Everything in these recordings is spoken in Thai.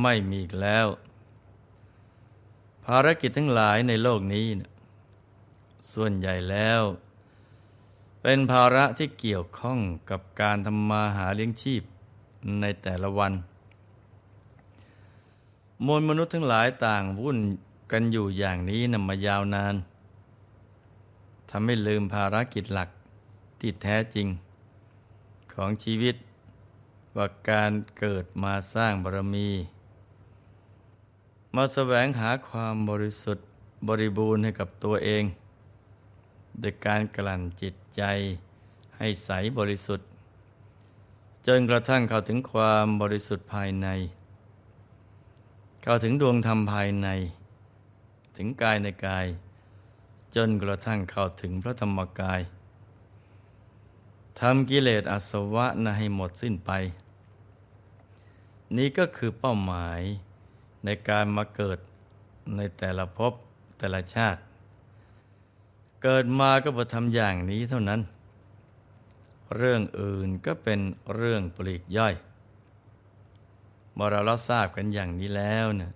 ไม่มีอีกแล้ว ภารกิจทั้งหลายในโลกนี้นะส่วนใหญ่แล้ว เป็นภาระที่เกี่ยวข้องกับการทำมาหาเลี้ยงชีพในแต่ละวัน มวลมนุษย์ทั้งหลายต่างวุ่นกันอยู่อย่างนี้นำมายาวนานทำให้ลืมภารกิจหลักที่แท้จริง ของชีวิตว่าการเกิดมาสร้างบารมี มาแสวงหาความบริสุทธิ์บริบูรณ์ให้กับตัวเองโดยการกลั่นจิตใจให้ใสบริสุทธิ์ จนกระทั่งเข้าถึงความบริสุทธิ์ภายใน เข้าถึงดวงธรรมภายใน ถึงกายในกาย จนกระทั่งเข้าถึงพระธรรมกายทำกิเลสอาสวะนะให้หมดสิ้นไป นี้ก็คือเป้าหมาย ในการมาเกิดในแต่ละภพแต่ละชาติ เกิดมาก็บทำอย่างนี้เท่านั้น เรื่องอื่นก็เป็นเรื่องปลีกย่อยเมื่อเรารับทราบกันอย่างนี้แล้วเนี่ย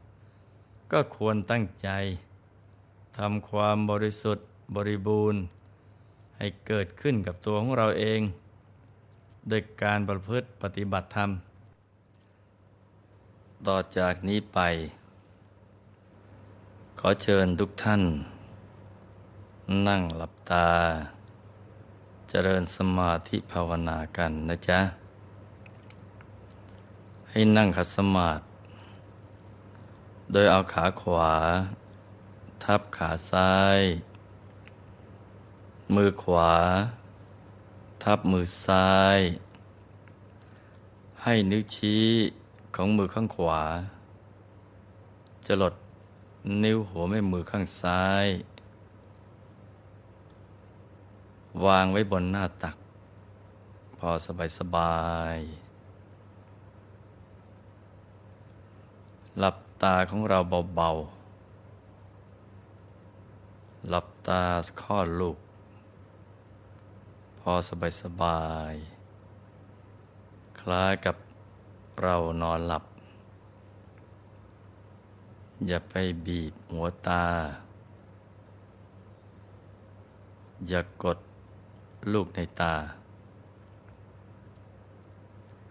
ก็ควรตั้งใจทำความบริสุทธิ์บริบูรณ์ ให้เกิดขึ้นกับตัวของเราเองโดยการประพฤติปฏิบัติธรรม ต่อจากนี้ไป ขอเชิญทุกท่าน นั่งหลับตา เจริญสมาธิภาวนากันนะจ๊ะ ให้นั่งขัดสมาธิโดยเอาขาขวา ทับขาซ้าย มือขวา ทับมือซ้าย ให้นิ้วชี้ ของมือข้างขวา จะหลดนิ้วหัวแม่มือข้างซ้าย วางไว้บนหน้าตัก พอสบายสบาย หลับตาของเราเบาๆ หลับตาข้อลูก พอสบายสบาย คล้ายกับ เรานอนหลับ อย่าไปบีบหัวตา อย่ากดลูกในตา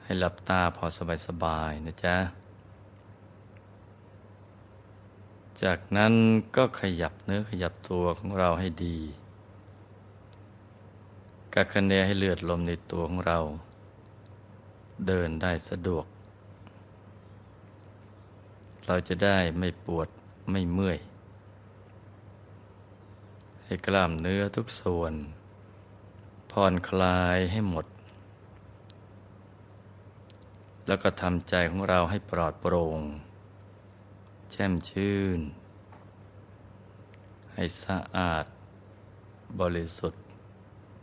ให้หลับตาพอสบายสบายนะจ๊ะ จากนั้นก็ขยับเนื้อขยับตัวของเราให้ดีกักคะเนให้เลือดลมในตัวของเรา เดินได้สะดวก เราจะได้ไม่ปวดไม่เมื่อย ให้กล้ามเนื้อทุกส่วน ผ่อนคลายให้หมด แล้วก็ทำใจของเราให้ปลอดโปร่ง แช่มชื่น ให้สะอาด บริสุทธิ์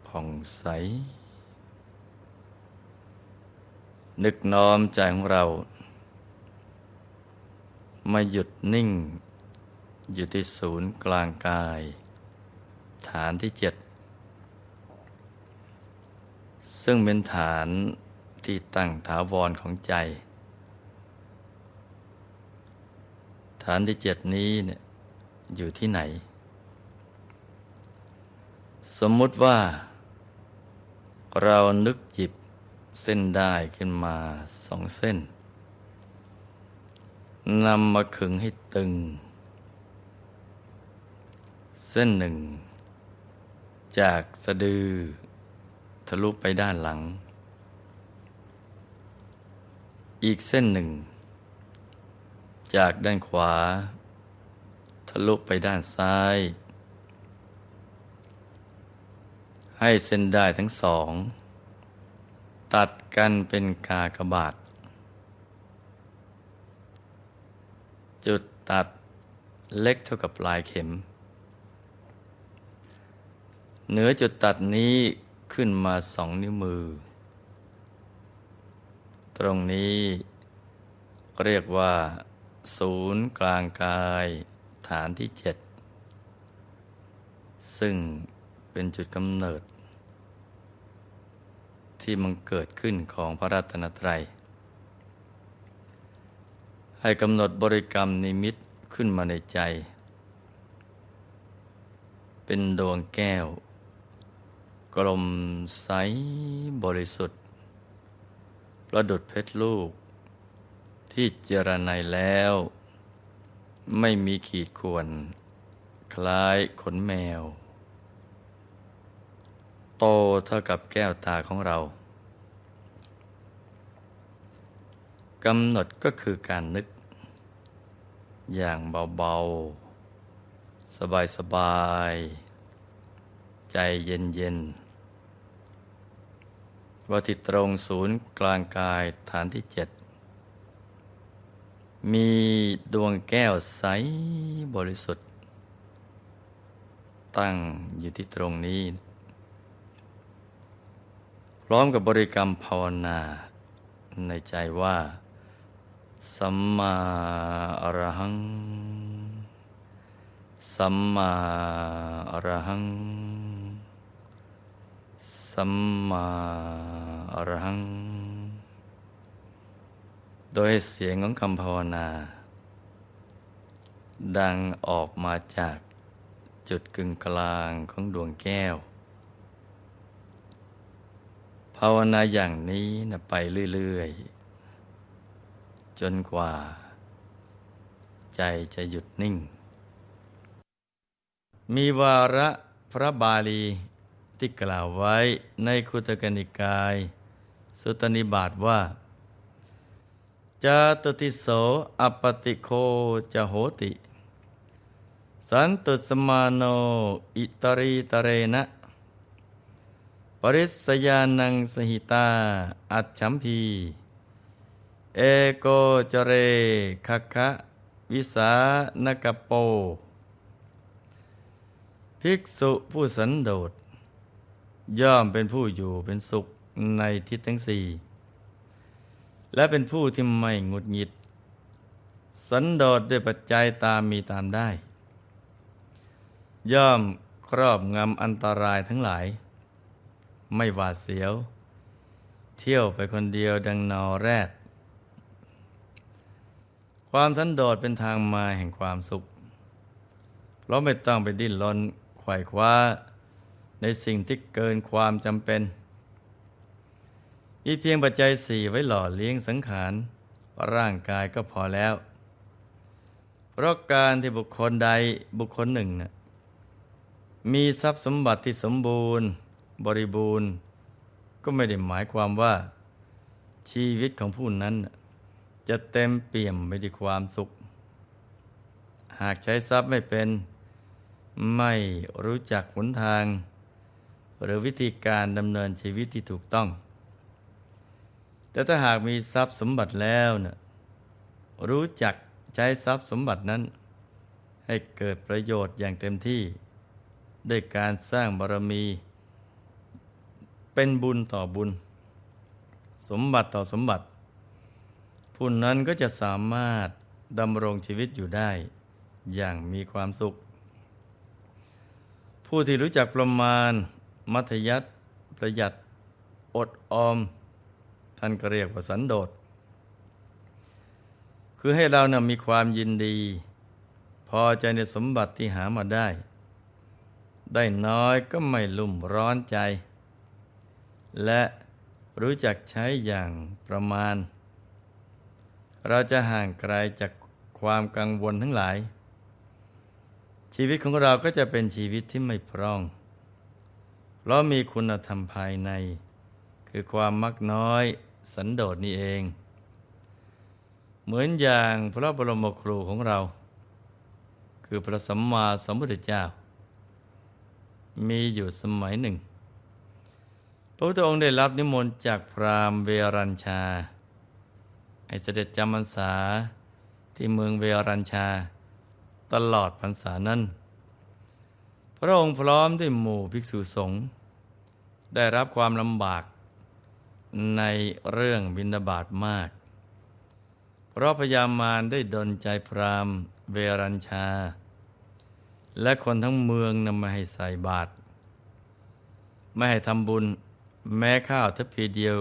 ผ่องใส นึกน้อมใจของเรา มาหยุดนิ่ง อยู่ที่ศูนย์กลางกาย ฐานที่เจ็ดซึ่งเป็นฐานที่ตั้งถาวรของใจ ฐานที่เจ็ดนี้เนี่ยอยู่ที่ไหน สมมุติว่า เรานึกจิบเส้นได้ขึ้นมาสองเส้น นำมาขึงให้ตึง เส้นหนึ่ง จากสะดือ ทะลุไปด้านหลัง อีกเส้นหนึ่ง จากด้านขวา ทะลุไปด้านซ้าย ให้เส้นได้ทั้งสอง ตัดกันเป็นกากบาท จุดตัดเล็กเท่ากับปลายเข็ม เหนือจุดตัดนี้ขึ้นมาสองนิ้วมือ ตรงนี้เรียกว่า ศูนย์กลางกายฐานที่เจ็ดซึ่งเป็นจุดกำเนิด ที่มันเกิดขึ้นของพระรัตนตรัย ให้กำหนดบริกรรมนิมิตขึ้นมาในใจ เป็นดวงแก้ว กลมใสบริสุทธิ์ ประดุดเพชรลูก ที่เจรไนแล้ว ไม่มีขีดข่วน คล้ายขนแมว โตเท่ากับแก้วตาของเรากำหนดก็คือการนึก อย่างเบาๆ สบายๆ ใจเย็นๆว่าที่ตรงศูนย์กลางกายฐานที่เจ็ดมีดวงแก้วใสบริสุทธิ์ ตั้งอยู่ที่ตรงนี้ พร้อมกับบริกรรมภาวนาในใจว่า สัมมาอรหัง สัมมาอรหัง สัมมาอรหัง โดยเสียงของคำภาวนา ดังออกมาจากจุดกึ่งกลางของดวงแก้ว ภาวนาอย่างนี้นะไปเรื่อย ๆ จนกว่า ใจจะหยุดนิ่ง มีวาระพระบาลีที่กล่าวไว้ในคุตกนิกาย สุตนิบาตว่าจาตุติโสอปติโคจะโหติ สันตุสมาโนอิตรีตเรนะปริสยานังสหิตา อัจฉัมพี เอโกจเรคัคคะวิสานกโป ภิกษุผู้สันโดษ ย่อมเป็นผู้อยู่เป็นสุขในทิศทั้งสี่และเป็นผู้ที่ไม่หงุดหงิด สันโดษด้วยปัจจัยตามมีตามได้ ย่อมครอบงำอันตรายทั้งหลาย ไม่หวาดเสียว เที่ยวไปคนเดียวดังนอแรด ความสันโดษเป็นทางมาแห่งความสุข เพราะไม่ต้องไปดิ้นรนไขว่คว้า ในสิ่งที่เกินความจำเป็น มีเพียงปัจจัยสี่ไว้หล่อเลี้ยงสังขาร ร่างกายก็พอแล้ว เพราะการที่บุคคลใดบุคคลหนึ่งนะมีทรัพย์สมบัติที่สมบูรณ์ บริบูรณ์ ก็ไม่ได้หมายความว่าชีวิตของผู้นั้น จะเต็มเปี่ยมไปด้วยความสุข หากใช้ทรัพย์ไม่เป็น ไม่รู้จักหนทาง หรือวิธีการดำเนินชีวิตที่ถูกต้อง แต่ถ้าหากมีทรัพย์สมบัติแล้วเนะ่ยรู้จักใช้ทรัพย์สมบัตินั้น ให้เกิดประโยชน์อย่างเต็มที่ ด้วยการสร้างบารมี เป็นบุญต่อบุญ สมบัติต่อสมบัติ ผู้นั้นก็จะสามารถดำรงชีวิตอยู่ได้ อย่างมีความสุข ผู้ที่รู้จักประมาณ มัธยัติประหยัด อดออม ท่านก็เรียกว่าสันโดษ คือให้เรานะมีความยินดี พอใจในสมบัติที่หามาได้ ได้น้อยก็ไม่ลุ่มร้อนใจ และรู้จักใช้อย่างประมาณ เราจะห่างไกลจากความกังวลทั้งหลาย ชีวิตของเราก็จะเป็นชีวิตที่ไม่พร่อง เรามีคุณธรรมภายใน คือความมักน้อยสันโดษนี่เอง เหมือนอย่างพระบรมครูของเรา คือพระสัมมาสัมพุทธเจ้า มีอยู่สมัยหนึ่ง พระพุทธองค์ได้รับนิมนต์จากพราหมณ์เวรัญชา ให้เสด็จจำพรรษาที่เมืองเวรัญชา ตลอดพรรษานั้น พระองค์พร้อมด้วยหมู่ภิกษุสงฆ์ได้รับความลำบากในเรื่องบินาบาตมาก เพราะพญามารได้ดนใจพราหมเวรัญชา และคนทั้งเมืองนำมาให้ใส่บาตรไม่ให้ทำบุญแม้ข้าวทัพพีเดียว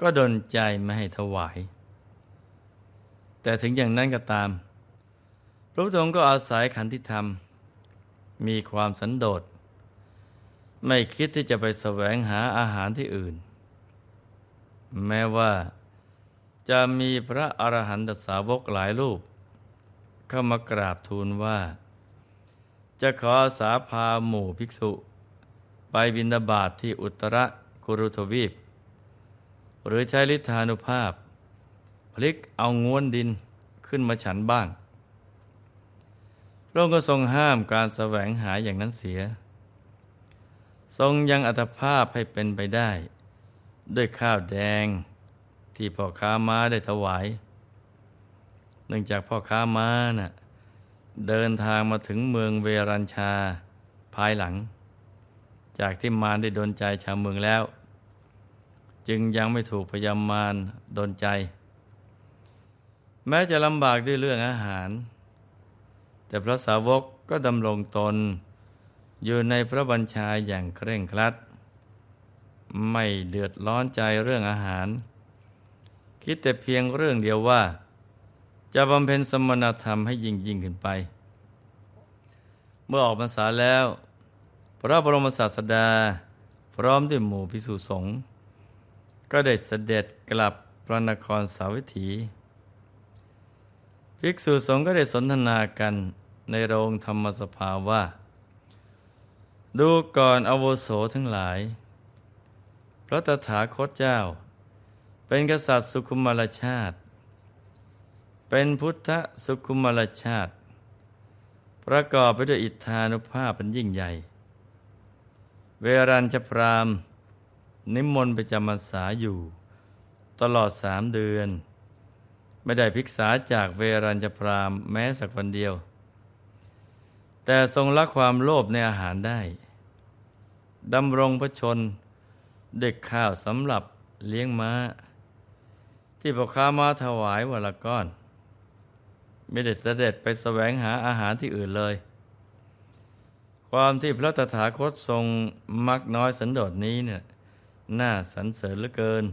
ก็ดนใจไม่ให้ถวาย แต่ถึงอย่างนั้นก็ตาม พระพุทธองค์ก็อาศัยขันธิธรรม มีความสันโดษ ไม่คิดที่จะไปแสวงหาอาหารที่อื่น แม้ว่าจะมีพระอรหันตสาวกหลายรูป เข้ามากราบทูลว่า จะขออาสาพาหมู่ภิกษุ ไปบินาบาตทที่อุตรกุรุทวีป หรือใช้ฤทธานุภาพ พลิกเอาง้วนดินขึ้นมาฉันบ้างพระองค์ก็ทรงห้ามการแสวงหาอย่างนั้นเสีย ทรงยังอัตภาพให้เป็นไปได้ ด้วยข้าวแดงที่พ่อค้าม้าได้ถวาย เนื่องจากพ่อค้าม้าน่ะเดินทางมาถึงเมืองเวรัญชาภายหลัง จากที่มารได้ดนใจชาวเมืองแล้ว จึงยังไม่ถูกพยามารดนใจ แม้จะลำบากด้วยเรื่องอาหาร แต่พระสาวกก็ดำรงตน อยู่ในพระบัญชาอย่างเคร่งครัด ไม่เดือดร้อนใจเรื่องอาหาร คิดแต่เพียงเรื่องเดียวว่า จะบำเพ็ญสมณธรรมให้ยิ่งยิ่งขึ้นไป เมื่อออกพรรษาแล้ว พระบรมศาสดา พร้อมด้วยหมู่พิสุสงฆ์ก็ได้เสด็จกลับพระนครสาวิถี ภิกษุสงฆ์ก็ได้สนทนากันในโรงธรรมสภาว่า ดูก่อนอโวโสทั้งหลาย พระตถาคตเจ้า เป็นกษัตริย์สุขุมารชาติ เป็นพุทธสุขุมารชาติ ประกอบไปด้วยอิทธานุภาพเป็นยิ่งใหญ่ เวรัญชพรามนิมนต์ไปจำพรรษาอยู่ ตลอดสามเดือน ไม่ได้ภิกษาจากเวรัญชพรามแม้สักวันเดียว แต่ทรงละความโลภในอาหารได้ดำรงพระชนเด็กข้าวสำหรับเลี้ยงม้า ที่พ่อค้ามาถวายวันละก้อน ไม่ได้เสด็จไปแสวงหาอาหารที่อื่นเลย ความที่พระตถาคตทรงมักน้อยสันโดษนี้เนี่ยน่าสรรเสริญเหลือเกิน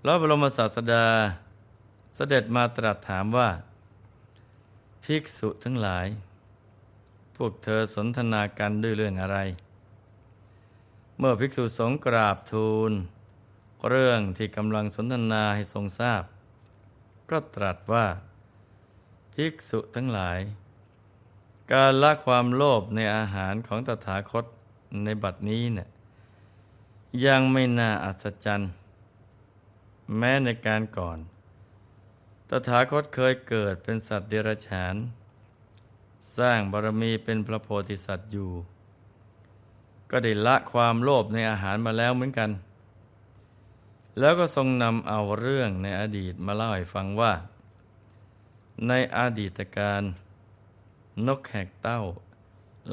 พระบรมศาสดา เสด็จมาตรัสถามว่า ภิกษุทั้งหลาย พวกเธอสนทนากันด้วยเรื่องอะไร เมื่อภิกษุสงกราบทูล เรื่องที่กำลังสนทนาให้ทรงทราบ ก็ตรัสว่า ภิกษุทั้งหลาย การละความโลภในอาหารของตถาคตในบัดนี้เนี่ยยังไม่น่าอัศจรรย์ แม้ในการก่อน ตถาคตเคยเกิดเป็นสัตว์เดรัจฉาน สร้างบารมีเป็นพระโพธิสัตว์อยู่ ก็ได้ละความโลภในอาหารมาแล้วเหมือนกัน แล้วก็ทรงนำเอาเรื่องในอดีตมาเล่าให้ฟังว่า ในอดีตการ นกแขกเต้า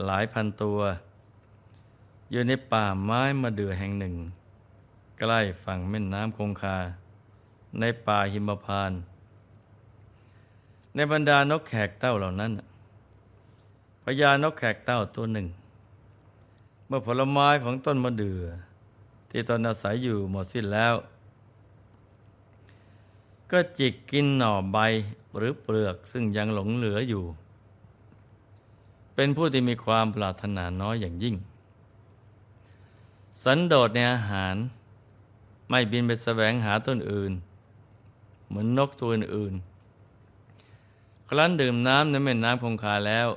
หลายพันตัว อยู่ในป่าไม้มาเดือแห่งหนึ่ง ใกล้ฝั่งแม่น้ำคงคา ในป่าหิมพาน ในบรรดานกแขกเต้าเหล่านั้นพญานกแขกเต้าตัวหนึ่ง เมื่อผลไม้ของต้นมะเดื่อที่ตนอาศัยอยู่หมดสิ้นแล้ว ก็จิกกินหน่อใบหรือเปลือกซึ่งยังหลงเหลืออยู่ เป็นผู้ที่มีความปรารถนาน้อยอย่างยิ่ง สันโดษในอาหาร ไม่บินไปแสวงหาต้นอื่น เหมือนนกตัวอื่นๆ ครั้นดื่มน้ำในแม่น้ำคงคาแล้ว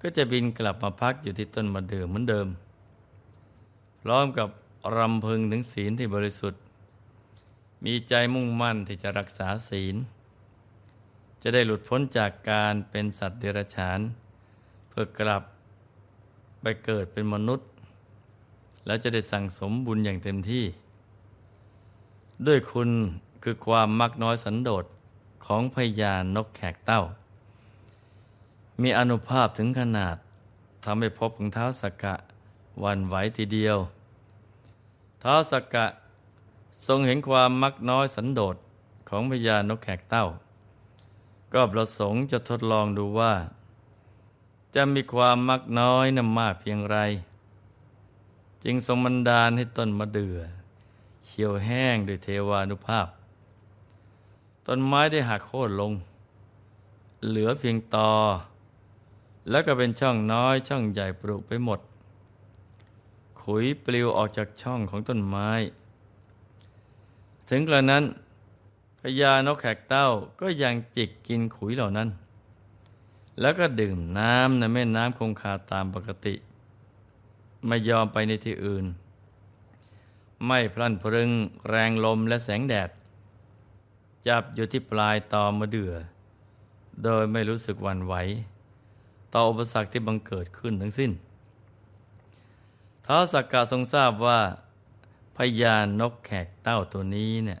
ก็จะบินกลับมาพักอยู่ที่ต้นมะเดื่อเหมือนเดิม พร้อมกับรำพึงถึงศีลที่บริสุทธิ์ มีใจมุ่งมั่นที่จะรักษาศีล จะได้หลุดพ้นจากการเป็นสัตว์เดรัจฉาน เพื่อกลับไปเกิดเป็นมนุษย์ แล้วจะได้สั่งสมบุญอย่างเต็มที่ ด้วยคุณคือความมักน้อยสันโดษ ของพญานกแขกเต้า มีอนุภาพถึงขนาดทำให้พบของเท้าสกกะวันไหวทีเดียว เท้าสกกะทรงเห็นความมักน้อยสันโดษของพญานกแขกเต้า ก็ประสงค์จะทดลองดูว่า จะมีความมักน้อยนำมากเพียงไร จึงทรงบันดาลให้ต้นมะเดื่อเขียวแห้งด้วยเทวานุภาพ ต้นไม้ได้หักโค่นลง เหลือเพียงตอ แล้วก็เป็นช่องน้อยช่องใหญ่ปลุกไปหมด ขุยปลิวออกจากช่องของต้นไม้ ถึงกระนั้นพญานกแขกเต้าก็ยังจิกกินขุยเหล่านั้น แล้วก็ดื่มน้ำในแม่น้ำคงคาตามปกติ ไม่ยอมไปในที่อื่น ไม่พลันพรึงแรงลมและแสงแดด จับอยู่ที่ปลายตอมะเดื่อ โดยไม่รู้สึกหวั่นไหว ต่ออุปสรรคที่บังเกิดขึ้นทั้งสิ้นท้าวสักกะทรงทราบว่าพญานกแขกเต้าตัวนี้เนี่ย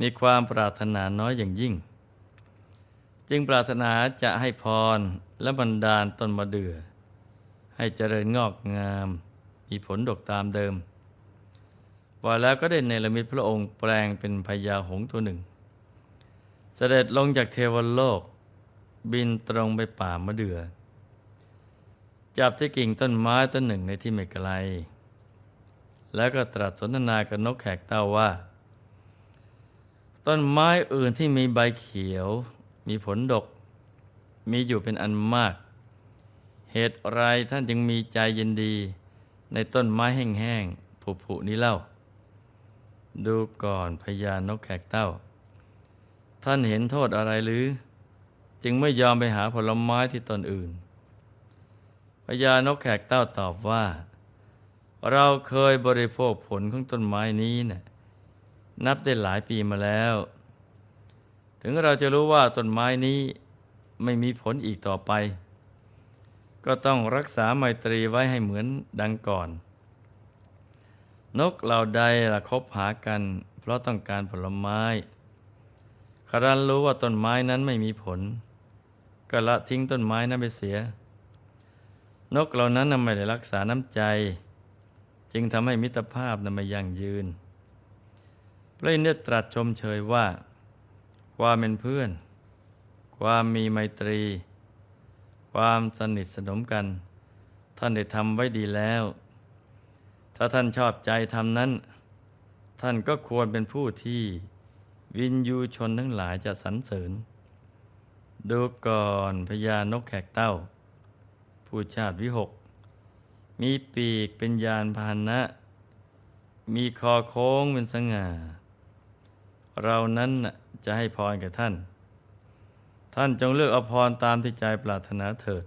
มีความปรารถนาน้อยอย่างยิ่ง จึงปรารถนาจะให้พรและบันดาลต้นมะเดื่อ ให้เจริญงอกงาม มีผลดกตามเดิมว่าแล้วก็ได้เนรมิตพระองค์แปลงเป็นพญาหงตัวหนึ่ง เสด็จลงจากเทวโลก บินตรงไปป่ามะเดือ่อจับที่กิ่งต้นไม้ต้นหนึ่งในที่ไม่ไกล แล้วก็ตรัสสนทนากับนกแขกเต้าว่า ต้นไม้อื่นที่มีใบเขียว มีผลดก มีอยู่เป็นอันมาก เหตุไรท่านจึงมีใจเยินดี ในต้นไม้แห้งๆผุๆนี้เล่า ดูก่อนพญานกแขกเต้า ท่านเห็นโทษอะไรหรือ จึงไม่ยอมไปหาผลไม้ที่ต้นอื่นพญานกแขกเต้าตอบว่า เราเคยบริโภคผลของต้นไม้นี้นะ่ะนับได้หลายปีมาแล้ว ถึงเราจะรู้ว่าต้นไม้นี้ไม่มีผลอีกต่อไป ก็ต้องรักษาไมตรีไว้ให้เหมือนดังก่อน นกเหล่าใดละคบหากัน เพราะต้องการผลไม้ ครั้นรู้ว่าต้นไม้นั้นไม่มีผล ก็ละทิ้งต้นไม้นั้นไปเสีย นกเหล่านั้นไม่ได้รักษาน้ำใจ จึงทำให้มิตรภาพนั้นไม่ยั่งยืน พระอินทร์ตรัสชมเชยว่า ความเป็นเพื่อน ความมีไมตรี ความสนิทสนมกัน ท่านได้ทำไว้ดีแล้ว ถ้าท่านชอบใจทำนั้น ท่านก็ควรเป็นผู้ที่ วินยูชนทั้งหลายจะสรรเสริญ ดูก่อนพญานกแขกเต้า ผู้ชาติวิหก มีปีกเป็นยานพาหนะ มีคอโค้งเป็นสง่า เรานั้นน่ะจะให้พรแก่ท่าน ท่านจงเลือกเอาพรตามที่ใจปรารถนาเถิด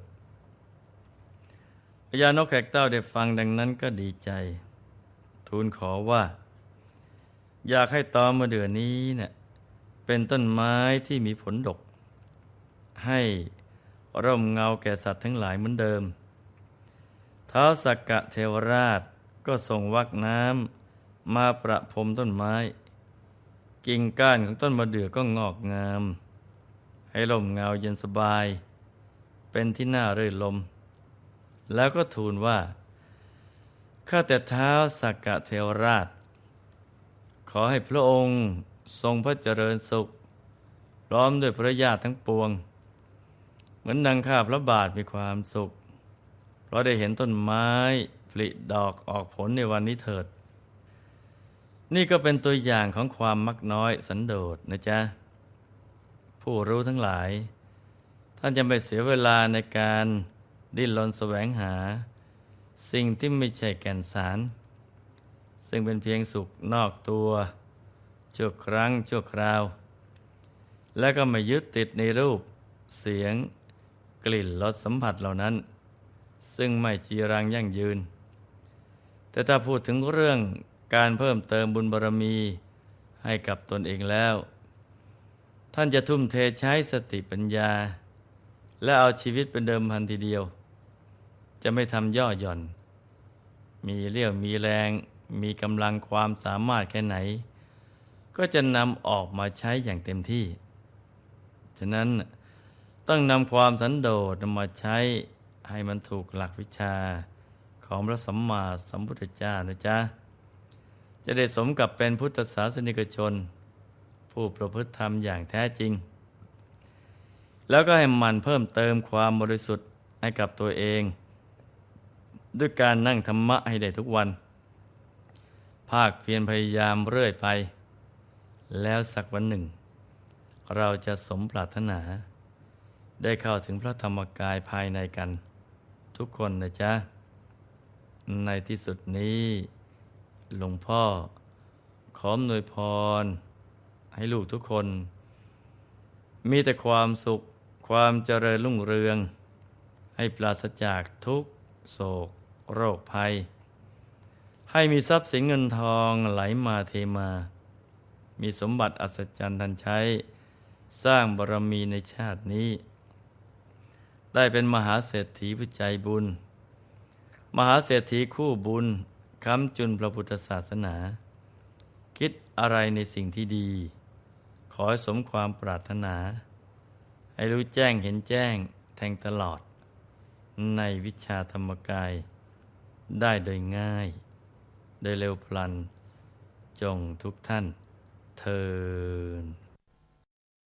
พญานกแขกเต้าได้ฟังดังนั้นก็ดีใจ ทูลขอว่า อยากให้ตอมมาเดือนนี้เนะ่ยเป็นต้นไม้ที่มีผลดก ให้ร่มเงาแก่สัตว์ทั้งหลายเหมือนเดิม ท้าวสักกะเทวราชก็ส่งวักน้ำมาประพรมต้นไม้ กิ่งก้านของต้นมะเดื่อก็งอกงาม ให้ร่มเงาเย็นสบาย เป็นที่น่ารื่นลม แล้วก็ทูลว่า ข้าแต่เท้าสักกะเทวราช ขอให้พระองค์ทรงพระเจริญสุข พร้อมด้วยพระญาติทั้งปวง เหมือนดังข้าพระบาทมีความสุข เพราะได้เห็นต้นไม้ผลิดอกออกผลในวันนี้เถิด นี่ก็เป็นตัวอย่างของความมักน้อยสันโดษนะจ๊ะ ผู้รู้ทั้งหลาย ท่านจะไม่เสียเวลาในการดิ้นรนแสวงหา สิ่งที่ไม่ใช่แก่นสาร ซึ่งเป็นเพียงสุขนอกตัวชั่วครั้งชั่วคราว และก็ไม่ยึดติดในรูป เสียง กลิ่นรสสัมผัสเหล่านั้น ซึ่งไม่จีรังยั่งยืน แต่ถ้าพูดถึงเรื่องการเพิ่มเติมบุญบารรมีให้กับตนเองแล้ว ท่านจะทุ่มเทใช้สติปัญญา และเอาชีวิตเป็นเดิมพันทีเดียว จะไม่ทำย่อหย่อน มีเรี่ยวมีแรง มีกำลังความสามารถแค่ไหน ก็จะนำออกมาใช้อย่างเต็มที่ ฉะนั้นต้องนำความสันโดษมาใช้ให้มันถูกหลักวิชาของพระสัมมาสัมพุทธเจ้านะจ๊ะ จะได้สมกับเป็นพุทธศาสนิกชน ผู้ประพฤติธรรมอย่างแท้จริง แล้วก็ให้มันเพิ่มเติมความบริสุทธิ์ให้กับตัวเอง ด้วยการนั่งธรรมะให้ได้ทุกวัน ภาคเพียรพยายามเรื่อยไป แล้วสักวันหนึ่ง เราจะสมปรารถนา ได้เข้าถึงพระธรรมกายภายในกัน ทุกคนนะจ๊ะ ในที่สุดนี้หลวงพ่อ ขออำนวยพร ให้ลูกทุกคน มีแต่ความสุขความเจริญรุ่งเรือง ให้ปราศจากทุกโศก โรคภัย ให้มีทรัพย์สินเงินทองไหลมาเทมา มีสมบัติอัศจรรย์ทันใช้ สร้างบารมีในชาตินี้ ได้เป็นมหาเศรษฐีผู้ใจบุญ มหาเศรษฐีคู่บุญค้ำจุนพระพุทธศาสนา คิดอะไรในสิ่งที่ดี ขอให้สมความปรารถนา ให้รู้แจ้งเห็นแจ้งแทงตลอด ในวิชาธรรมกายได้โดยง่าย โดยเร็วพลัน จงทุกท่านเทิน